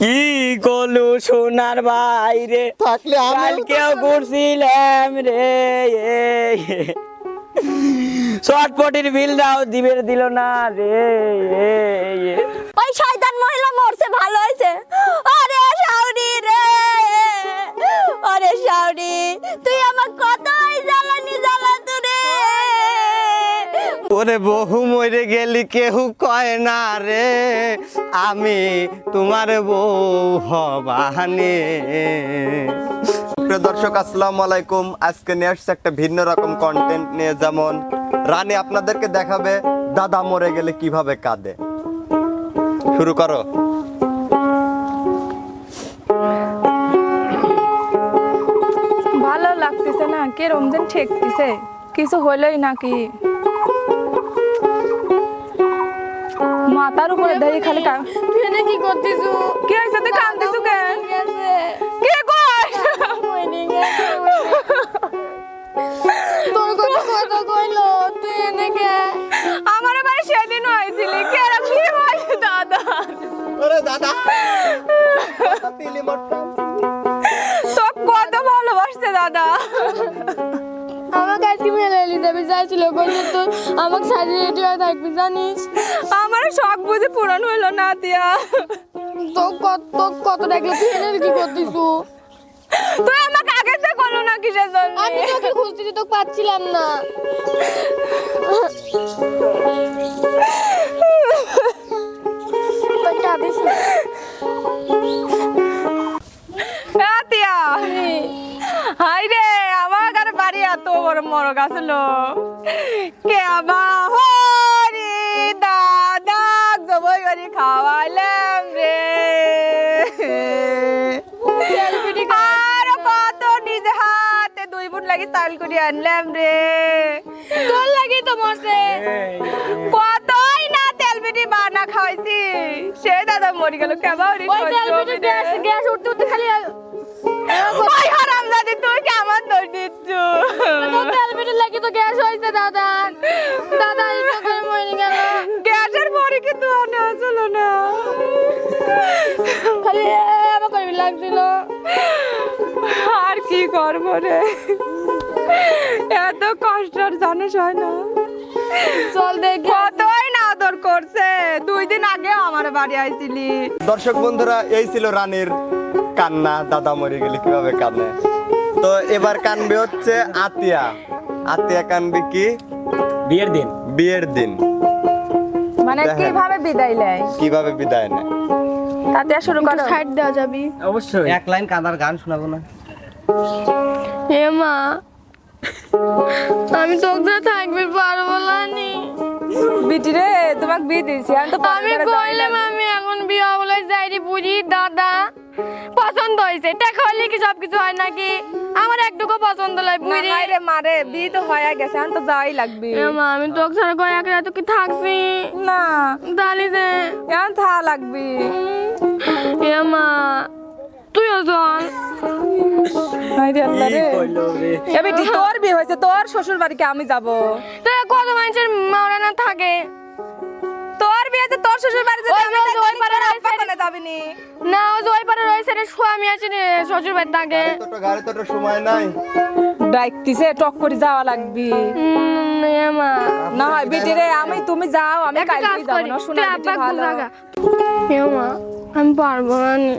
কি কলু সোনার বাইরে? থাকলে কালকেও ঘুরছিলাম রে। শর্টপটির বিল দাও দিবে দিল না রে। ওই শয়তান মহিলা মরছে ভালো হয়েছে। ওরে বহু মরে গেলি কেউ কয় না রে। আমি তোমার বউ হবানে। প্রিয় দর্শক আসসালামু আলাইকুম। আজকে নিয়ে আসছে একটা ভিন্ন রকম কন্টেন্ট নিয়ে। যেমন রানী আপনাদেরকে দেখাবে দাদা মরে গেলে কীভাবে কাঁদে। শুরু করো। ভালো লাগতেছে না কে রমজান ঠেকতেছে। কিছু হলোই নাকি মাথার উপরে দেয় খালি কা- তুই কি করতিস কি তুই কান্দিস কেন? কে কই তোর কথা কথা কইলো? তুই এনে কে? আমার বাড়ি সেদিন হয়েছিল। কে রে? কি দাদা? ওরে দাদা তিলি মটকা তো কত ভালোবাসছে দাদা? আমাকে আজকে মেলে দিতে চাইছিল তো আমাকে সাজিয়ে রেডি হয়ে থাকবি জানিস? আমার শখ বুঝে পূরণ হইল না দিয়া। তো কত তো কত ডাকলে তুই এনে কি করতিস? তুই আমাকে আগে থেকে করল না কিসের জন্য? আমি তোকে খুঁজতেছি তোকে পাচ্ছিলাম না। তুই কাঁদিস মরক আসলো কে আমা হরি দাদা জবই করে খাওয়াইলাম রে। আর কত নিজে হাতে দুই বুট লাগি চাল করে আনলাম রে। তোর লাগি তো মরছে। কতই না তেল পিঠি বানা খাওয়াইছি। সে দাদা মরি গেল। কেমন ওই তেল পিঠে গ্যাস গ্যাস উঠতে উঠতে খালি ওই হারাম দাদি তুই কেমন দৌড় দিচ্ছ লাগি তো গ্যাস হয়েছে দাদা দাদা এই করে মরে গেল গ্যাসের পরে কিন্তু আসলো না খালি এবার করবি লাগছিল আর কি করব রে এত কষ্ট আর জানিস হয় না চল দেখি কতই না আদর করছে দুই দিন আগে আমার বাড়ি আইছিলি দর্শক বন্ধুরা এই ছিল রানীর কান্না দাদা মরে গেলে কীভাবে কাঁদে তো এবার কানবে হচ্ছে আতিয়া। আতিয়া কানবে কি? বিয়ের দিন। বিয়ের দিন। মানে কীভাবে বিদায় নেয়? কীভাবে বিদায় নেয়? তাতে শুরু করো। সাইড দেওয়া যাবি। অবশ্যই। এক লাইন কাঁদার গান শোনাবো না। হে মা আমি তোকে থাকবে পারব না নি। বিটি রে তোমাকে বিয়ে দিয়েছি আমি তো আমি কইলাম আমি এখন বিয়ে বলে যাইরি বুড়ি দাদা। পছন্দ হয়েছে টাকা হলে কি সবকিছু হয় নাকি? আমার একটুকু পছন্দ লাগে বুড়ি বুড়ি রে মারে বিয়ে তো হয়ে গেছে এখন তো যাওয়াই লাগবে। মা আমি তোকে ছাড়া কয় এক রাত কি থাকছি? না। তাহলে যে এখন থা লাগবে। এ মা তুইও চল আল্লাহ রে। এ বেটি তোর বিয়ে হয়েছে তোর শ্বশুর বাড়িকে আমি যাব। তো কত মানুষের মাওরা না থাকে? তোর বিয়ে আছে তোর শ্বশুর বাড়ি যদি ওই আমি ওই তোর না ওই ওই পারে রয়েছে রে স্বামী আছে রে শ্বশুর বাড়ি থাকে তোটো গাড়ি সময় নাই। ডাইকতিছে টক করে যাওয়া লাগবে। মা। না হয় বেটি রে আমি তুমি যাও আমি কালকে যাব না শোনা ভালো। মা আমি পারব নি।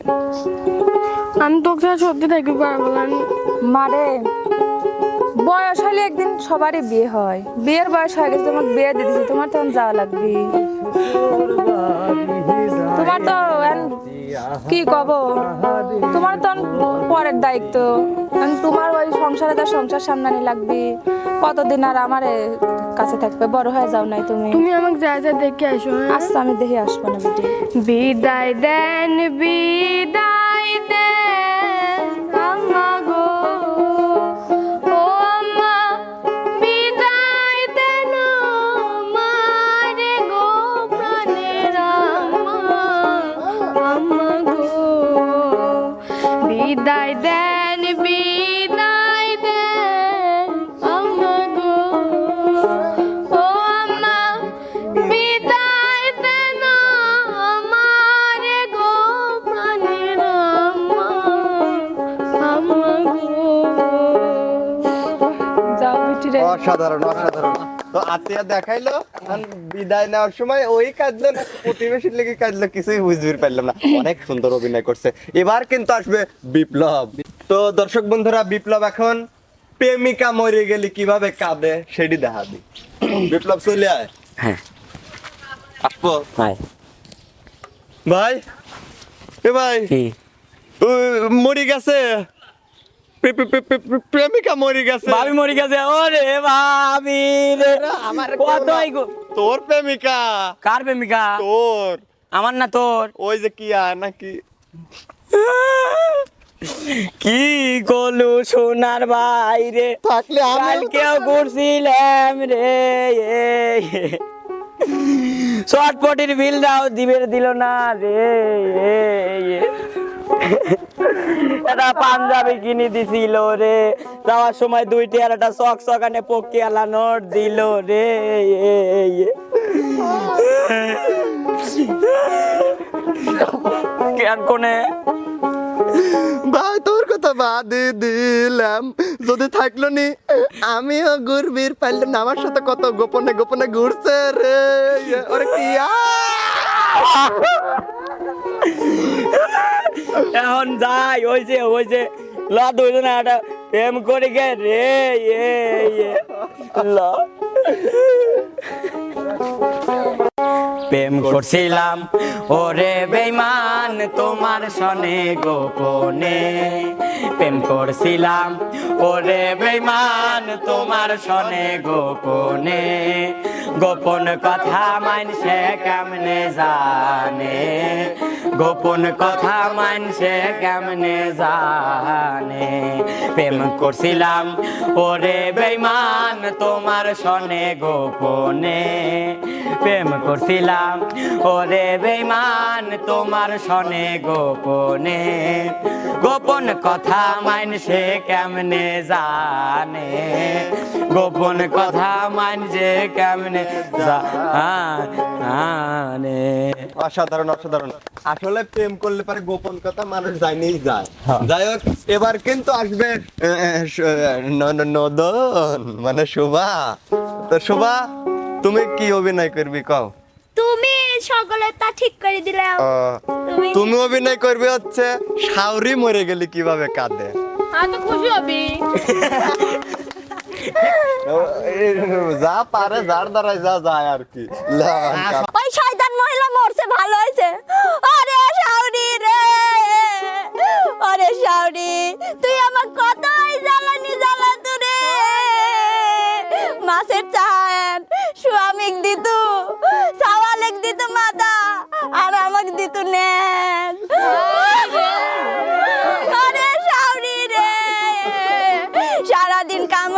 আমি তোকে সত্যি থাকতে পারব মারে বয়স হলে একদিন সবারই বিয়ে হয়। বিয়ের বয়স হয়ে গেছে তোমাকে বিয়ে দিয়ে দিছি তোমার তখন যাওয়া লাগবে। তোমার তো কি কব? তোমার তো পরের দায়িত্ব। তোমার ওই সংসারে তার সংসার সামলানি লাগবে। কতদিন আর আমার কাছে থাকবে? বড় হয়ে যাও নাই তুমি। তুমি আমাকে যা যা দেখে আসো হ্যাঁ? আচ্ছা আমি দেখে আসব না বিদায় দেন বিদায় অসাধারণ অসাধারণ। তো আত্মীয় দেখাইলো বিদায় নেওয়ার সময় ওই কাঁদলো না প্রতিবেশীর লেগে কাঁদলো কিছুই বুঝতে পারলাম না। অনেক সুন্দর অভিনয় করছে। এবার কিন্তু আসবে বিপ্লব। তো দর্শক বন্ধুরা বিপ্লব এখন প্রেমিকা মরে গেলে কীভাবে কাঁদে সেটি দেখাবি। বিপ্লব চলে আয়। হ্যাঁ। আসব? হাই ভাই? এ ভাই মরে গেছে। প্রে- প্রে- প্রে- প্রে- প্রেমিকা মরে গেছে। ভাবি মরি গেছে। ওরে ভাবি রে। আমার কতই তোর প্রেমিকা? কার প্রেমিকা? তোর। আমার না তোর। ওই যে কি আর নাকি? কি গলু সোনার বাইরে? থাকলে কালকেও ঘুরছিলাম রে শর্টপটির বিল দাও দিবের দিল না রে এটা পাঞ্জাবি কিনে দিছিল রে যাওয়ার সময় দুইটি আর একটা চক চকানে পকিয়ালা নোট দিল রে কেন কোনে? ভাই, তোর কথা বাদে দিলাম যদি থাকল নি, আমিও ঘুরবির পারলাম আমার সাথে কত গোপনে গোপনে ঘুরছে রে ওরে কি! এখন যাই, ওই যে ওই যে ল দুইজনে প্রেম করে গে রে এ ল প্রেম করছিলাম। ওরে বেইমান তোমার সনে গোপনে প্রেম করছিলাম। ওরে বেইমান তোমার সনে গোপনে গোপন কথা মানছে কেমনে জানে? গোপন কথা মানছে কেমনে জানে? প্রেম করছিলাম, ওরে বেমান তোমার সনে গোপনে। প্রেম করছিলাম, ওরে বেমান তোমার সনে গোপনে। গোপন কথা মানছে কেমনে জানে? গোপন কথা মানছে কেমনে জানে? অসাধারণ অসাধারণ। আসলে প্রেম করলে পারে গোপন কথা মানুষ জানিই যায়। যাই হোক এবার কিন্তু আসবে নদন মানে শোভা। তো শোভা তুমি কি অভিনয় করবি কও? তুমি সকলে তা ঠিক করে দিলে আহ, তুমি অভিনয় করবে হচ্ছে শাওরি মরে গেলে কীভাবে কাঁদে? আমি খুশি হবি। যা পারে যার দ্বারাই যা যায় আর কি। ওই শয়তান মহিলা মরছে ভালো হয়েছে। আরে শাউরি রে আরে শাউরি তুই আমার কতই সারাদিন কাম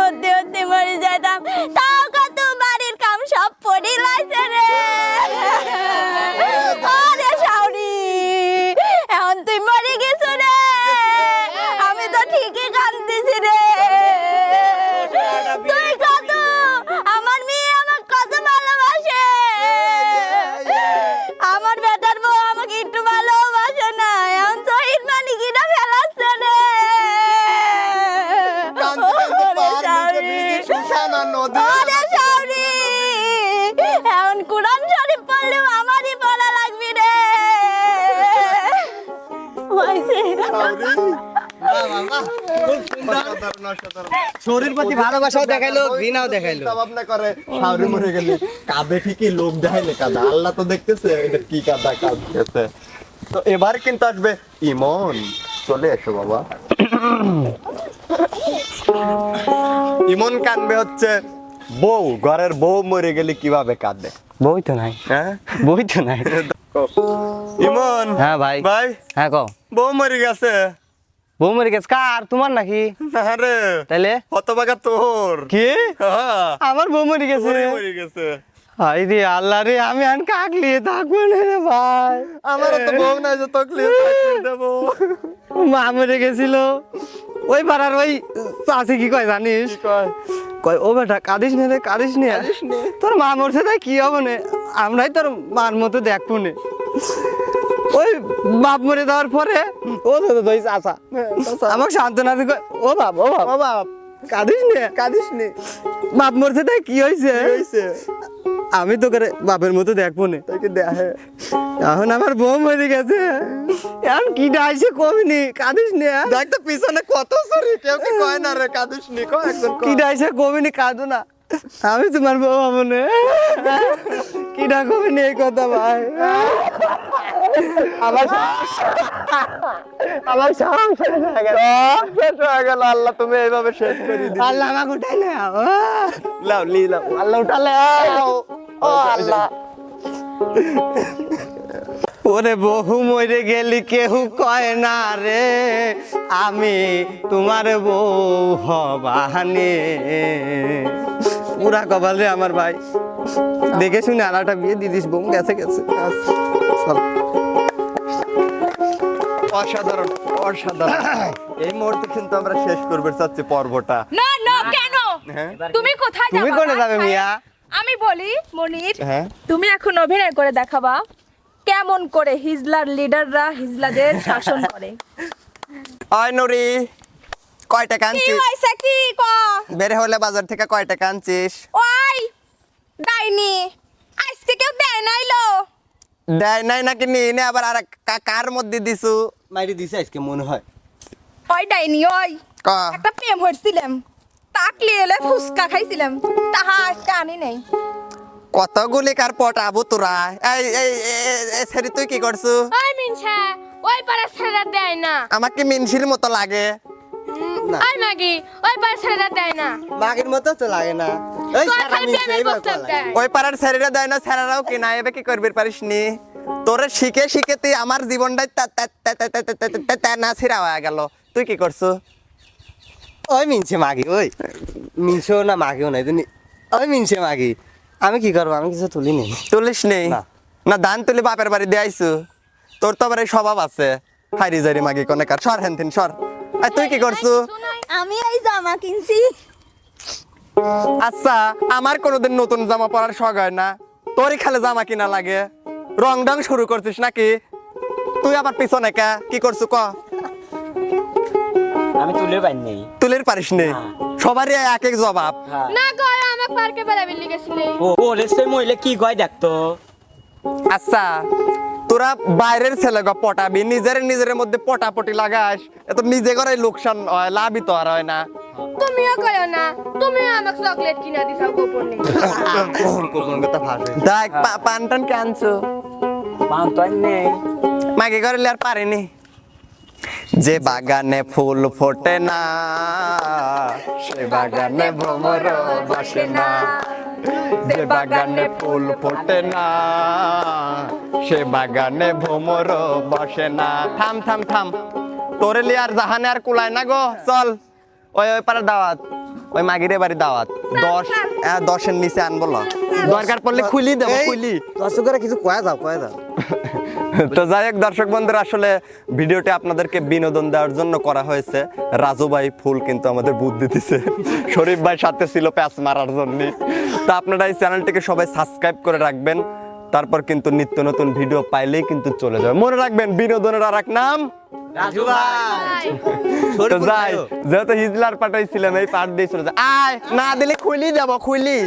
শরীর প্রতি ভালোবাসাও দেখাইলো ঘৃণাও দেখাইলো। ভাবনা করে শাওরি মরে গেলে কাঁদে ঠিকই লোক দেখাইলে কাঁদে। আল্লাহ তো দেখতেছে এটা কি কাদা কাঁদতেছে। তো এবার কিন্তু আসবে ইমন। চলে এসো বাবা। ইমন কানবে হচ্ছে বউ। ঘরের বউ মরে গেলে কীভাবে কাঁদে বই তো নাই। হ্যাঁ? বই তো নাই। ইমন। হ্যাঁ ভাই। ভাই? হ্যাঁ কও। বউ মরে গেছে। বউ মরে গেছে। কার? তোমার নাকি? না রে তাইলে? হতবাগা তোর। কি? হ্যাঁ। আমার বউ মরে গেছে মরে গেছে। হাই রে আল্লাহ রে আমি আন কাকলিয়ে থাকব না রে ভাই। আমারও তো বউ নাই যে তোকে দেবো। মা মরে গেছিল। ওই পাড়ার ওই চাষি কি কয় জানিস? কয়? কয় ও বেটা কাঁদিস নে রে কাঁদিস নে। তোর মা মরছে তাই কি হবে না? আমরাই তোর মার মতো দেখব নে। ওই বাপ মরে যাওয়ার পরে ও তো ওই চাষা আমাকে সান্ত্বনা দিয়ে কয়, ও বাপ ও বাপ। ও বাপ। কাঁদিস নে কাঁদিস নি বাপ মরছে তাই কি হয়েছে হইছে? আমি তো করে বাপের মতো দেখব না। তোকে দেখে। এখন আমার বউ মরে গেছে। এখন কি ডাইছে কমিনি কাঁদিস নে দেখ তো পিছনে কত সরি কেউ কি কয় না রে কাঁদিস নি কয় একজন কি ডাইছে কমিনি কাঁদো না। আমি তোমার বউ হব না। কি ডা কমিনি এই কথা ভাই? আমার আমার সাহস হয়ে গেল। শেষ হয়ে গেল আল্লাহ তুমি এইভাবে শেষ করে দিলে। আল্লাহ আমাকে উঠাই না লাও লি লাও। আল্লাহ উঠালে ও আল্লাহ। ওরে বহু মরে গেলি কেহু কয় না রে। আমি তোমার বউ হবানে। পুরা কপাল রে আমার ভাই। দেখে শুনে আলাটা বিয়ে দিদিস বউ গেছে গেছে। চল। অসাধারণ অসাধারণ। এই মুহূর্তে কিন্তু আমরা শেষ করবে চাচ্ছি পর্বটা। না না কেন? হ্যাঁ? তুমি কোথায় তুমি কোনে যাবে মিয়া? আমি বলি মনির হ্যাঁ? তুমি এখন অভিনয় করে দেখাবা কেমন করে হিজলার লিডাররা হিজলাদের শাসন করে। নুরি কয় টাকা কি আনছিস কি ক? বের হলে বাজার থেকে কয় টাকা আনছিস ওই ডাইনি আজকে কেউ দেয় নাইলো দেয় নাই নাকি নিয়ে নে আবার আর কার মধ্যে দিছু? মাইরি দিছে আজকে মনে হয়। ওই ডাইনি ওই। একটা প্রেম হইছিলাম। তাকলি এলে ফুসকা খাইছিলাম। তাহা আজকে আনি নাই। কতগুলি কার পটাবো তোরা? এই এই সেরি তুই কি করছু? ওই মিনসা ওই পাড়া ছেলেরা দেয় না। আমাকে মিনসির মতো লাগে। ওই মাগি ওই পাড়া ছেলেরা দেয় না। মাগের মতো তো লাগে না। এই সারা। দেয়। ওই পাড়ার ছেলেরা দেয় না ছেলেরাও কি না এবে কি করবি পারিস নি তোরে শিখে শিখে তুই আমার জীবনটাই না ছিড়া হয়ে গেল। তুই কি করছ? ওই মিনছে মাগি ওই। মিনছেও না মাগিও নাই তুমি ওই মিনছে মাগি। আমি কি করব? আমি কিছু তুলি নেই। তুলিস নেই না। ধান তুলি বাপের বাড়ি দিয়াইছু তোর তো বাড়ি স্বভাব আছে। হাইরি জারি মাগি কোনে কার। সর হেন সর। তুই কি করছ? আমি এই জামা কিনছি। আচ্ছা আমার কোনোদিন নতুন জামা পরার শখ হয় না? তোরই খালে জামা কিনা লাগে। রং ডং শুরু করছিস নাকি? তুই আবার পিছনে কে? কি করছু ক? আমি তুলে পাই নাই তুলির পারিস নে? সবারই এক এক জবাব না গো আমাকে পার্কে বেড়াবি লিগেছিলে ও ওরে সে মহিলা কি কয় দেখতো আচ্ছা তোরা বাইরের ছেলে গো পটাবি নিজের নিজের মধ্যে পটাপটি লাগাস। এত নিজে করে লোকসান হয় লাভই তো আর হয় না। তুমিও করো না? তুমিও আমাকে চকলেট কিনা দিছাও গোপন কথা ফাঁসে দেখ পা- পান টান কে পান তো নেই। মাগে করে আর পারেনি। যে বাগানে ফুল ফোটে না সে বাগানে ভ্রমর বসে না। যে বাগানে ফুল ফোটে না সে বাগানে ভ্রমর বসে না। থাম থাম থাম। তোরে লি আর জাহানে আর কুলায় না গো চল। ওই ওই পারে দাওয়াত। ওই মাগিরে বাড়ি দাওয়াত। দশ আহ, দশের নিচে আনব ল। দরকার পড়লে খুলি দেবো খুলি। কষ্ট করে কিছু কয়া যাও কয়া যাও তো যাই হোক দর্শক বন্ধুরা আসলে ভিডিওটি আপনাদেরকে বিনোদন দেওয়ার জন্য করা হয়েছে। রাজু ভাই ফুল কিন্তু আমাদের বুদ্ধি দিছে শরীফ ভাই সাথে ছিল প্যাচ মারার জন্য। তো আপনারা এই চ্যানেলটিকে সবাই সাবস্ক্রাইব করে রাখবেন। তারপর কিন্তু নিত্য নতুন ভিডিও পাইলেই কিন্তু চলে যাবে। মনে রাখবেন বিনোদনের আর এক নাম তো যাই যেহেতু হিজলার পাঠাইছিলাম এই পাঠ দিয়ে চলে যায়। আয় না দিলে খুলি যাব খুলি।